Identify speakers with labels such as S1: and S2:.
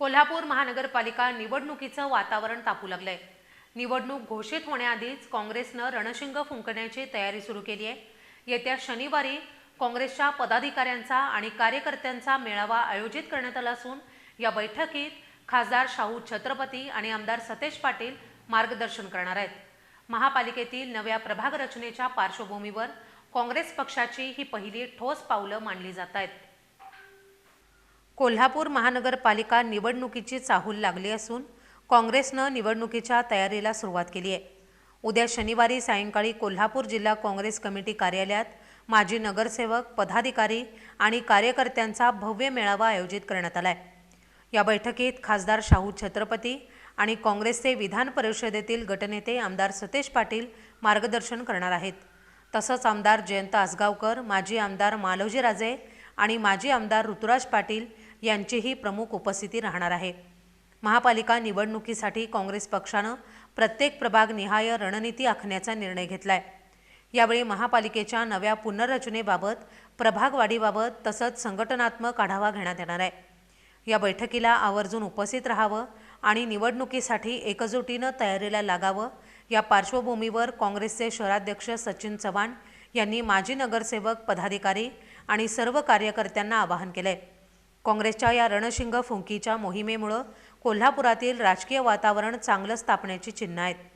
S1: कोल्हापूर महानगरपालिका निवडणुकीचं वातावरण तापू लागलंय. निवडणूक घोषित होण्याआधीच काँग्रेसनं रणशिंग फुंकण्याची तयारी सुरू केली आहे. येत्या शनिवारी काँग्रेसच्या पदाधिकाऱ्यांचा आणि कार्यकर्त्यांचा मेळावा आयोजित करण्यात आला असून या बैठकीत खासदार शाहू छत्रपती आणि आमदार सतेज पाटील मार्गदर्शन करणार आहेत. महापालिकेतील नव्या प्रभाग रचनेच्या पार्श्वभूमीवर काँग्रेस पक्षाची ही पहिली ठोस पावलं मांडली जात आहेत. कोल्हापूर महानगरपालिका निवडणुकीची चाहूल लागली असून काँग्रेसनं निवडणुकीच्या तयारीला सुरुवात केली आहे. उद्या शनिवारी सायंकाळी कोल्हापूर जिल्हा काँग्रेस कमिटी कार्यालयात माजी नगरसेवक पदाधिकारी आणि कार्यकर्त्यांचा भव्य मेळावा आयोजित करण्यात आला आहे या बैठकीत खासदार शाहू छत्रपती आणि काँग्रेसचे विधान परिषदेतील गटनेते आमदार सतेज पाटील मार्गदर्शन करणार आहेत. तसंच आमदार जयंत आसगावकर माजी आमदार मालोजी राजे आणि माजी आमदार ऋतुराज पाटील यांचीही प्रमुख उपस्थिती राहणार आहे. महापालिका निवडणुकीसाठी काँग्रेस पक्षानं प्रत्येक प्रभाग निहाय रणनीती आखण्याचा निर्णय घेतलाय. यावेळी महापालिकेच्या नव्या पुनर्रचनेबाबत प्रभागवाढीबाबत तसंच संघटनात्मक आढावा घेण्यात येणार आहे. या बैठकीला आवर्जून उपस्थित राहावं आणि निवडणुकीसाठी एकजुटीनं तयारीला लागावं या पार्श्वभूमीवर काँग्रेसचे शहराध्यक्ष सचिन चव्हाण यांनी माजी नगरसेवक पदाधिकारी आणि सर्व कार्यकर्त्यांना आवाहन केलं आहे काँग्रेसच्या या रणशिंग फुंकीच्या मोहिमेमुळं कोल्हापुरातील राजकीय वातावरण चांगलं स्थापण्याची चिन्ह आहेत.